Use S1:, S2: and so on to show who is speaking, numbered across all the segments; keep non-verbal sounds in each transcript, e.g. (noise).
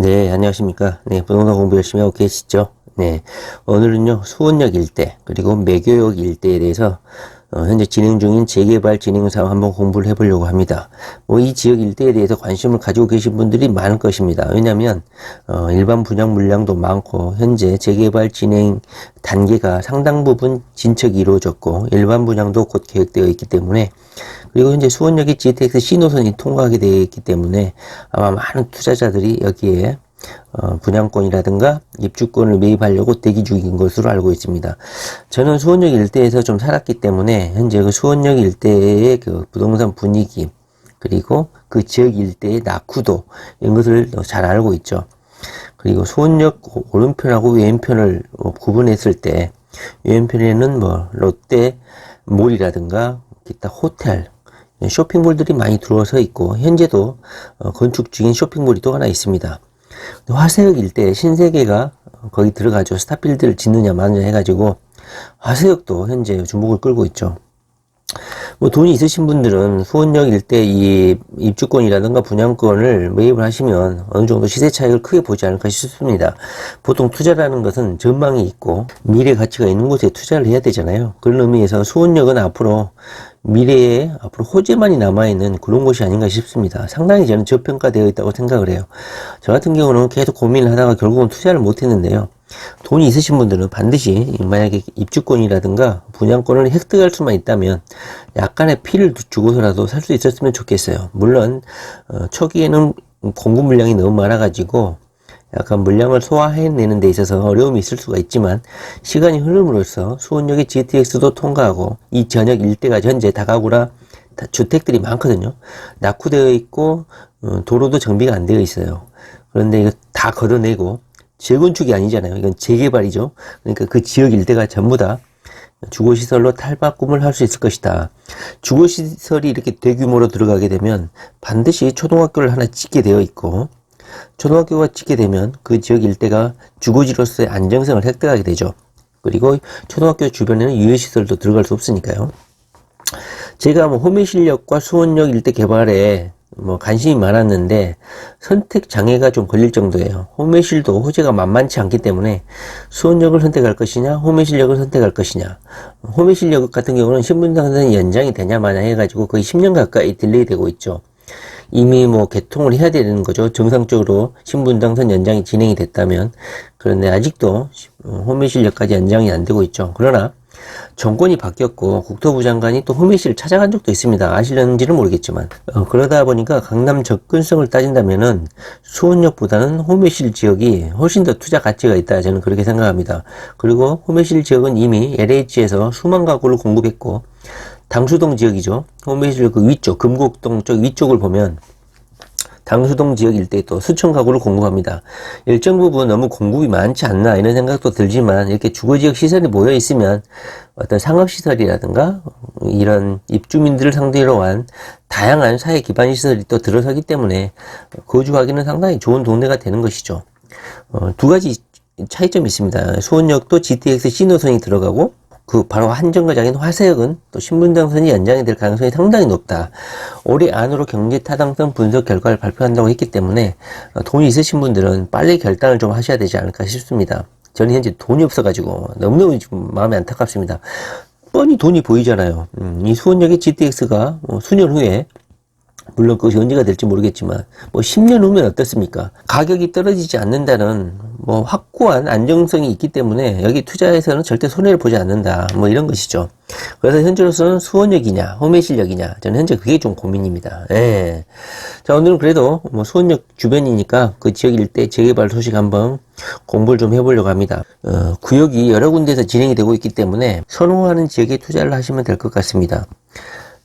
S1: 네, 안녕하십니까. 네, 부동산 공부 열심히 하고 계시죠? 네, 오늘은요, 수원역 일대, 그리고 매교역 일대에 대해서 어, 현재 진행 중인 재개발 진행 사업 한번 공부를 해보려고 합니다. 뭐 이 지역 일대에 대해서 관심을 가지고 계신 분들이 많을 것입니다. 왜냐하면 어, 일반 분양 물량도 많고 현재 재개발 진행 단계가 상당 부분 진척이 이루어졌고 일반 분양도 곧 계획되어 있기 때문에 그리고 현재 수원역의 GTX C 노선이 통과하게 되어 있기 때문에 아마 많은 투자자들이 여기에 어, 분양권이라든가 입주권을 매입하려고 대기 중인 것으로 알고 있습니다. 저는 수원역 일대에서 좀 살았기 때문에 현재 그 수원역 일대의 그 부동산 분위기 그리고 그 지역 일대의 낙후도 이런 것을 잘 알고 있죠. 그리고 수원역 오른편하고 왼편을 어, 구분했을 때 왼편에는 뭐 롯데 몰이라든가 기타 호텔 쇼핑몰들이 많이 들어서 있고 현재도 어, 건축 중인 쇼핑몰이 또 하나 있습니다. 화세역 일대 신세계가 거기 들어가죠. 스타필드를 짓느냐 마느냐 해가지고 화세역도 현재 주목을 끌고 있죠. 뭐 돈이 있으신 분들은 수원역 일대 이 입주권이라든가 분양권을 매입을 하시면 어느 정도 시세 차익을 크게 보지 않을까 싶습니다. 보통 투자라는 것은 전망이 있고 미래 가치가 있는 곳에 투자를 해야 되잖아요. 그런 의미에서 수원역은 앞으로 미래에 앞으로 호재만이 남아있는 그런 곳이 아닌가 싶습니다. 상당히 저는 저평가되어 있다고 생각을 해요. 저 같은 경우는 계속 고민을 하다가 결국은 투자를 못했는데요. 돈이 있으신 분들은 반드시 만약에 입주권이라든가 분양권을 획득할 수만 있다면 약간의 피를 주고서라도 살 수 있었으면 좋겠어요. 물론 어, 초기에는 공급 물량이 너무 많아가지고 약간 물량을 소화해내는 데 있어서 어려움이 있을 수가 있지만 시간이 흐름으로써 수원역의 GTX도 통과하고 이 전역 일대가 현재 다가구라 주택들이 많거든요. 낙후되어 있고 어, 도로도 정비가 안 되어 있어요. 그런데 이거 다 걷어내고 재건축이 아니잖아요. 이건 재개발이죠. 그러니까 그 지역 일대가 전부 다 주거시설로 탈바꿈을 할 수 있을 것이다. 주거시설이 이렇게 대규모로 들어가게 되면 반드시 초등학교를 하나 짓게 되어 있고 초등학교가 짓게 되면 그 지역 일대가 주거지로서의 안정성을 획득하게 되죠. 그리고 초등학교 주변에는 유해시설도 들어갈 수 없으니까요. 제가 뭐 호미실역과 수원역 일대 개발에 뭐 관심이 많았는데 선택 장애가 좀 걸릴 정도예요. 호매실도 호재가 만만치 않기 때문에 수원역을 선택할 것이냐, 호매실역을 선택할 것이냐. 호매실역 같은 경우는 신분당선 연장이 되냐 마냐 해가지고 거의 10년 가까이 딜레이 되고 있죠. 이미 뭐 개통을 해야 되는 거죠. 정상적으로 신분 당선 연장이 진행이 됐다면. 그런데 아직도 호매실역까지 연장이 안 되고 있죠. 그러나 정권이 바뀌었고 국토부 장관이 또 호미 씨를 찾아간 적도 있습니다. 아실는지는 모르겠지만 어, 그러다 보니까 강남 접근성을 따진다면은 수원역보다는 호미실 지역이 훨씬 더 투자 가치가 있다 저는 그렇게 생각합니다. 그리고 호미실 지역은 이미 LH에서 수만 가구를 공급했고 당수동 지역이죠. 호미실 그 위쪽 금곡동 쪽 위쪽을 보면 당수동 지역 일대에 또 수천 가구를 공급합니다. 일정 부분 너무 공급이 많지 않나 이런 생각도 들지만 이렇게 주거지역 시설이 모여 있으면 어떤 상업시설이라든가 이런 입주민들을 상대로 한 다양한 사회 기반 시설이 또 들어서기 때문에 거주하기는 상당히 좋은 동네가 되는 것이죠. 어, 두 가지 차이점이 있습니다. 수원역도 GTX C 노선이 들어가고 그 바로 한정거장인 화세역은 또 신분당선이 연장이 될 가능성이 상당히 높다. 올해 안으로 경제 타당성 분석 결과를 발표한다고 했기 때문에 어, 돈이 있으신 분들은 빨리 결단을 좀 하셔야 되지 않을까 싶습니다. 저는 현재 돈이 없어가지고 너무너무 지금 마음이 안타깝습니다. 뻔히 돈이 보이잖아요. 음, 이 수원역의 GTX가 뭐 수년 후에 물론 그것이 언제가 될지 모르겠지만 뭐 10년 후면 어떻습니까? 가격이 떨어지지 않는다는 뭐 확고한 안정성이 있기 때문에 여기 투자해서는 절대 손해를 보지 않는다. 뭐 이런 것이죠. 그래서 현재로서는 수원역이냐, 호매실역이냐, 저는 현재 그게 좀 고민입니다. 예. 자, 오늘은 그래도 뭐 수원역 주변이니까 그 지역 일대 재개발 소식 한번 공부를 좀 해보려고 합니다. 어, 구역이 여러 군데에서 진행이 되고 있기 때문에 선호하는 지역에 투자를 하시면 될 것 같습니다.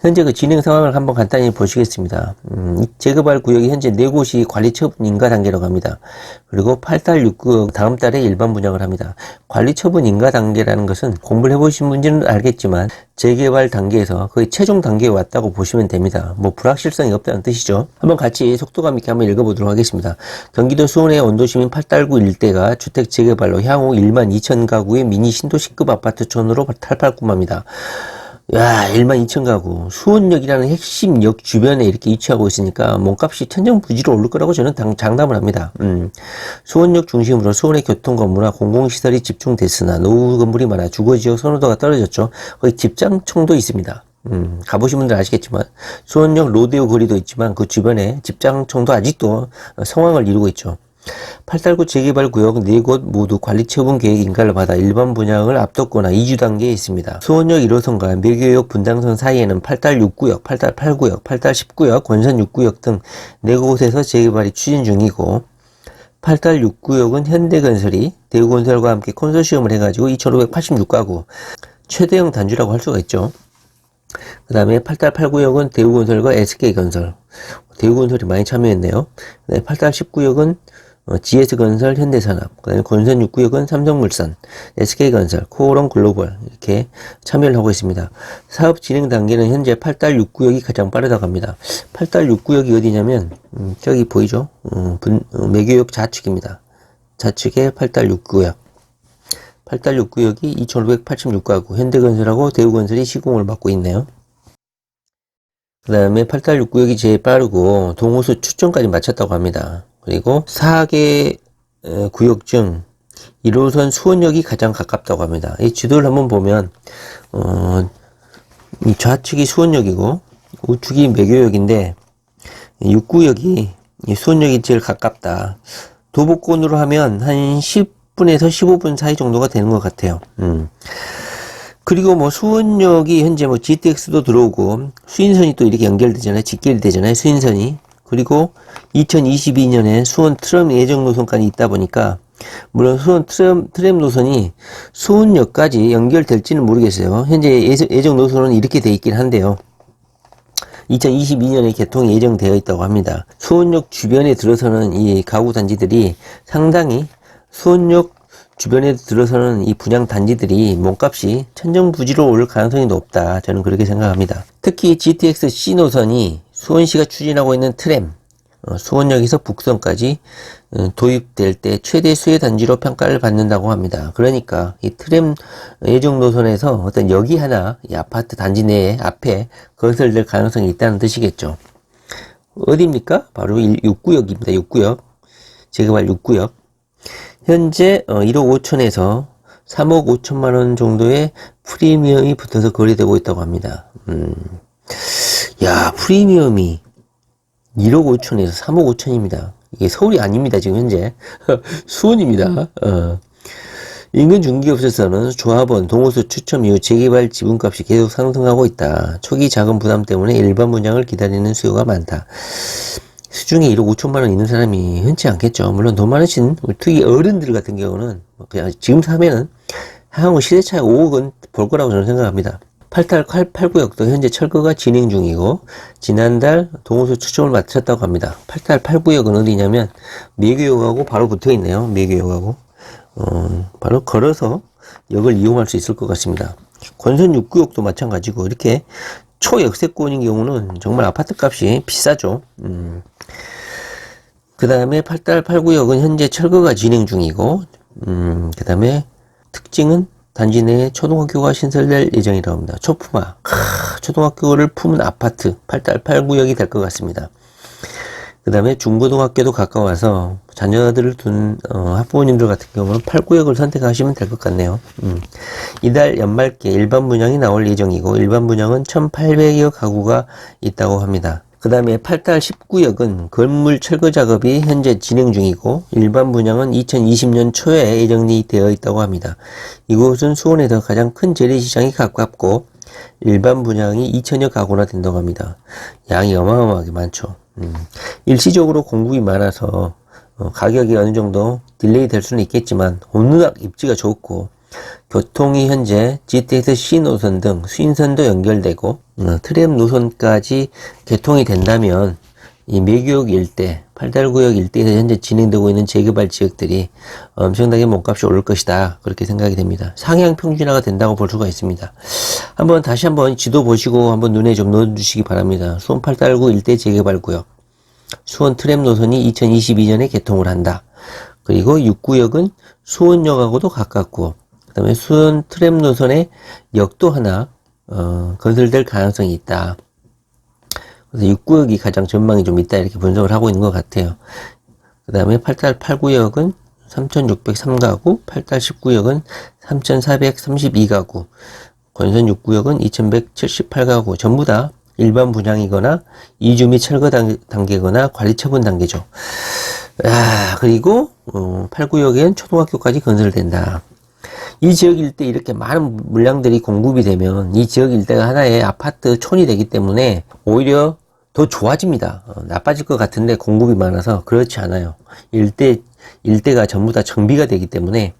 S1: 현재 그 진행 상황을 한번 간단히 보시겠습니다. 음, 재개발 구역이 현재 네 곳이 관리 처분 인가 단계로 갑니다. 그리고 8달 6구역 다음 달에 일반 분양을 합니다. 관리 처분 인가 단계라는 것은 공부를 해보신 분들은 알겠지만 재개발 단계에서 거의 최종 단계에 왔다고 보시면 됩니다. 뭐 불확실성이 없다는 뜻이죠. 한번 같이 속도감 있게 한번 읽어보도록 하겠습니다. 경기도 수원의 원도시민 8달구 일대가 주택 재개발로 향후 1만 2천 가구의 미니 신도시급 아파트촌으로 탈팔꿈합니다. 야, 1만 2천 가구. 수원역이라는 핵심 역 주변에 이렇게 위치하고 있으니까 몸값이 천정부지로 오를 거라고 저는 당, 장담을 합니다. 음. 수원역 중심으로 수원의 교통 건물과 공공시설이 집중됐으나 노후 건물이 많아 주거지역 선호도가 떨어졌죠. 거기 집장청도 있습니다. 음, 가보신 분들 아시겠지만 수원역 로데오 거리도 있지만 그 주변에 집장청도 아직도 성황을 이루고 있죠. 8달구 재개발 구역 4곳 모두 관리 처분 계획 인가를 받아 일반 분양을 앞뒀거나 이주 단계에 있습니다. 수원역 1호선과 매교역 분당선 사이에는 8달 6구역, 8달 8구역, 8달 10구역, 권선 6구역 등 4곳에서 재개발이 추진 중이고 8달 6구역은 현대건설이 대우건설과 함께 컨소시엄을 해가지고 2,586가구 최대형 단지라고 할 수가 있죠. 그 다음에 8달 8구역은 대우건설과 SK건설 대우건설이 많이 참여했네요. 네, 8달 10구역은 어, GS건설, 현대산업, 그다음에 건선 6구역은 삼성물산, SK건설, 코오롱 글로벌 이렇게 참여를 하고 있습니다. 사업 진행 단계는 현재 8달 6구역이 가장 빠르다고 합니다. 8달 6구역이 어디냐면 음, 저기 보이죠? 음, 분, 어, 매교역 좌측입니다. 좌측에 8달 6구역. 8달 6구역이 2,586가구, 현대건설하고 대우건설이 시공을 맡고 있네요. 그 다음에 8달 6구역이 제일 빠르고 동호수 추천까지 마쳤다고 합니다. 그리고 4개 구역 중 1호선 수원역이 가장 가깝다고 합니다. 이 지도를 한번 보면 어, 이 좌측이 수원역이고 우측이 매교역인데 6구역이 수원역이 제일 가깝다. 도보권으로 하면 한 10분에서 15분 사이 정도가 되는 것 같아요. 음. 그리고 뭐 수원역이 현재 뭐 GTX도 들어오고 수인선이 또 이렇게 연결되잖아요. 직결이 되잖아요. 수인선이. 그리고 2022년에 수원 트램 예정 노선까지 있다 보니까 물론 수원 트램, 트램 노선이 수원역까지 연결될지는 모르겠어요. 현재 예정 노선은 이렇게 돼 있긴 한데요. 2022년에 개통이 예정되어 있다고 합니다. 수원역 주변에 들어서는 이 가구 단지들이 상당히 수원역 주변에 들어서는 이 분양 단지들이 몸값이 천정부지로 올 가능성이 높다. 저는 그렇게 생각합니다. 특히 GTX C 노선이 수원시가 추진하고 있는 트램, 어, 수원역에서 북선까지 어, 도입될 때 최대 수혜 단지로 평가를 받는다고 합니다. 그러니까 이 트램 예정 노선에서 어떤 역이 하나 이 아파트 단지 내에 앞에 건설될 가능성이 있다는 뜻이겠죠. 어디입니까? 바로 6구역입니다. 6구역. 재개발 6구역. 현재 1억 어, 5천에서 3억 5천만 원 정도의 프리미엄이 붙어서 거래되고 있다고 합니다. 음. 야, 프리미엄이 1억 5천에서 3억 5천입니다. 이게 서울이 아닙니다, 지금 현재. (laughs) 수원입니다. 어. 인근 중기업체에서는 조합원, 동호수 추첨 이후 재개발 지분값이 계속 상승하고 있다. 초기 자금 부담 때문에 일반 분양을 기다리는 수요가 많다. 수중에 1억 5천만 원 있는 사람이 흔치 않겠죠. 물론 돈 많으신 특히 어른들 같은 경우는 뭐 그냥 지금 사면은 향후 시대차에 5억은 볼 거라고 저는 생각합니다. 8탈 8구역도 현재 철거가 진행 중이고 지난달 동호수 추첨을 마쳤다고 합니다. 8탈 8구역은 어디냐면 매교역하고 바로 붙어 있네요. 매교역하고 어, 바로 걸어서 역을 이용할 수 있을 것 같습니다. 권선 6구역도 마찬가지고 이렇게 초역세권인 경우는 정말 아파트 값이 비싸죠. 음. 그 다음에 8달 8구역은 현재 철거가 진행 중이고 음, 그 다음에 특징은 단지 내에 초등학교가 신설될 예정이라고 합니다. 초품화. 크, 초등학교를 품은 아파트 8달 8구역이 될 것 같습니다. 그 다음에 중고등학교도 가까워서 자녀들을 둔 어, 학부모님들 같은 경우는 8구역을 선택하시면 될 것 같네요. 음. 이달 연말께 일반 분양이 나올 예정이고 일반 분양은 1,800여 가구가 있다고 합니다. 그 다음에 8달 19역은 건물 철거 작업이 현재 진행 중이고 일반 분양은 2020년 초에 예정이 되어 있다고 합니다. 이곳은 수원에서 가장 큰 재래시장이 가깝고 일반 분양이 2천여 가구나 된다고 합니다. 양이 어마어마하게 많죠. 음. 일시적으로 공급이 많아서 어, 가격이 어느 정도 딜레이 될 수는 있겠지만 온누락 입지가 좋고 교통이 현재 GTX C 노선 등 수인선도 연결되고 어, 트램 노선까지 개통이 된다면 이 매교역 일대, 팔달구역 일대에서 현재 진행되고 있는 재개발 지역들이 엄청나게 몸값이 오를 것이다. 그렇게 생각이 됩니다. 상향 평준화가 된다고 볼 수가 있습니다. 한번 다시 한번 지도 보시고 한번 눈에 좀 넣어주시기 바랍니다. 수원 팔달구 일대 재개발 구역. 수원 트램 노선이 2022년에 개통을 한다. 그리고 6구역은 수원역하고도 가깝고 그 다음에 수원 트램 노선에 역도 하나 어, 건설될 가능성이 있다. 그래서 6구역이 가장 전망이 좀 있다 이렇게 분석을 하고 있는 것 같아요. 그 다음에 8달 8구역은 3,603가구, 8달 10구역은 3,432가구, 건선 6구역은 2,178가구, 전부 다 일반 분양이거나 이주 및 철거 단- 단계거나 관리 처분 단계죠. 아, 그리고 어, 8구역엔 초등학교까지 건설된다. 이 지역 일대 이렇게 많은 물량들이 공급이 되면 이 지역 일대가 하나의 아파트 촌이 되기 때문에 오히려 더 좋아집니다. 어, 나빠질 것 같은데 공급이 많아서 그렇지 않아요. 일대 일대가 전부 다 정비가 되기 때문에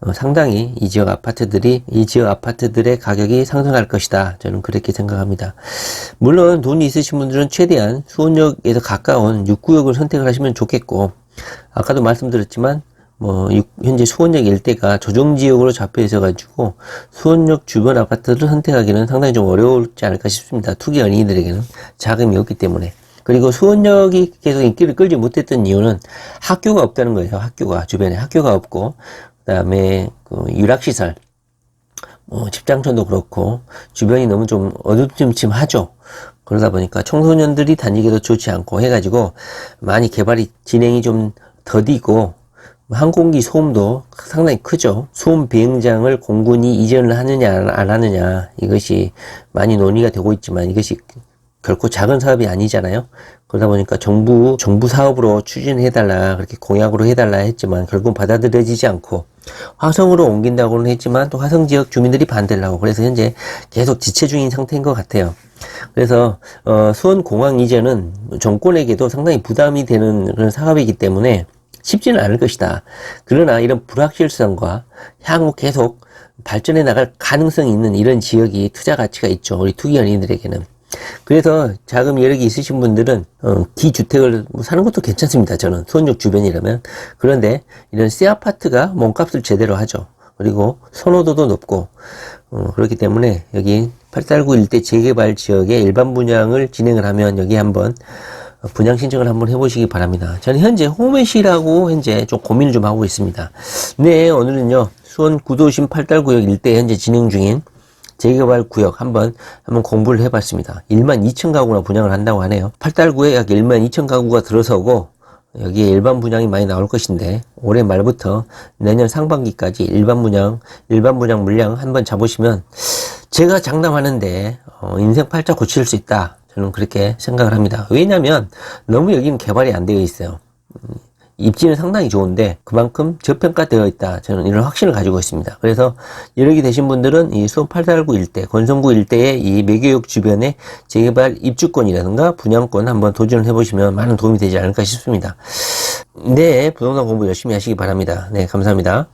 S1: 어, 상당히 이 지역 아파트들이 이 지역 아파트들의 가격이 상승할 것이다. 저는 그렇게 생각합니다. 물론 돈이 있으신 분들은 최대한 수원역에서 가까운 6구역을 선택을 하시면 좋겠고 아까도 말씀드렸지만 뭐 육- 현재 수원역 일대가 조정 지역으로 잡혀 있어 가지고 수원역 주변 아파트를 선택하기는 상당히 좀 어려울지 않을까 싶습니다. 투기 연인들에게는 자금이 없기 때문에. 그리고 수원역이 계속 인기를 끌지 못했던 이유는 학교가 없다는 거예요. 학교가 주변에 학교가 없고 그다음에 그 유락시설 뭐 집장촌도 그렇고 주변이 너무 좀 어두침침하죠. 그러다 보니까 청소년들이 다니기도 좋지 않고 해가지고 많이 개발이 진행이 좀 더디고 항공기 소음도 상당히 크죠. 소음 비행장을 공군이 이전을 하느냐 안 하느냐 이것이 많이 논의가 되고 있지만 이것이 결코 작은 사업이 아니잖아요. 그러다 보니까 정부 정부 사업으로 추진해 달라 그렇게 공약으로 해 달라 했지만 결국 받아들여지지 않고 화성으로 옮긴다고는 했지만 또 화성 지역 주민들이 반대를 하고 그래서 현재 계속 지체 중인 상태인 것 같아요. 그래서 어, 수원 공항 이전은 정권에게도 상당히 부담이 되는 그런 사업이기 때문에 쉽지는 않을 것이다. 그러나 이런 불확실성과 향후 계속 발전해 나갈 가능성이 있는 이런 지역이 투자 가치가 있죠. 우리 투기 연인들에게는. 그래서 자금 여력이 있으신 분들은 어, 기주택을 뭐 사는 것도 괜찮습니다. 저는 수원역 주변이라면 그런데 이런 새 아파트가 몸값을 제대로 하죠. 그리고 선호도도 높고 어, 그렇기 때문에 여기 8달구 일대 재개발 지역에 일반 분양을 진행을 하면 여기 한번 어, 분양 신청을 한번 해보시기 바랍니다. 저는 현재 홈메시라고 현재 좀 고민을 좀 하고 있습니다. 네, 오늘은요 수원 구도심 8달 구역 일대 현재 진행 중인 재개발 구역 한번 한번 공부를 해봤습니다. 1만 2천 가구나 분양을 한다고 하네요. 8달구에 약 1만 2천 가구가 들어서고 여기에 일반 분양이 많이 나올 것인데 올해 말부터 내년 상반기까지 일반 분양 일반 분양 물량 한번 잡으시면 제가 장담하는데 어, 인생 팔자 고칠 수 있다. 저는 그렇게 생각을 합니다. 왜냐하면 너무 여기는 개발이 안 되어 있어요. 음, 입지는 상당히 좋은데 그만큼 저평가되어 있다. 저는 이런 확신을 가지고 있습니다. 그래서 여력이 되신 분들은 이 수원 8달구 일대, 권성구 일대의 이 매교역 주변에 재개발 입주권이라든가 분양권 한번 도전을 해보시면 많은 도움이 되지 않을까 싶습니다. 네, 부동산 공부 열심히 하시기 바랍니다. 네, 감사합니다.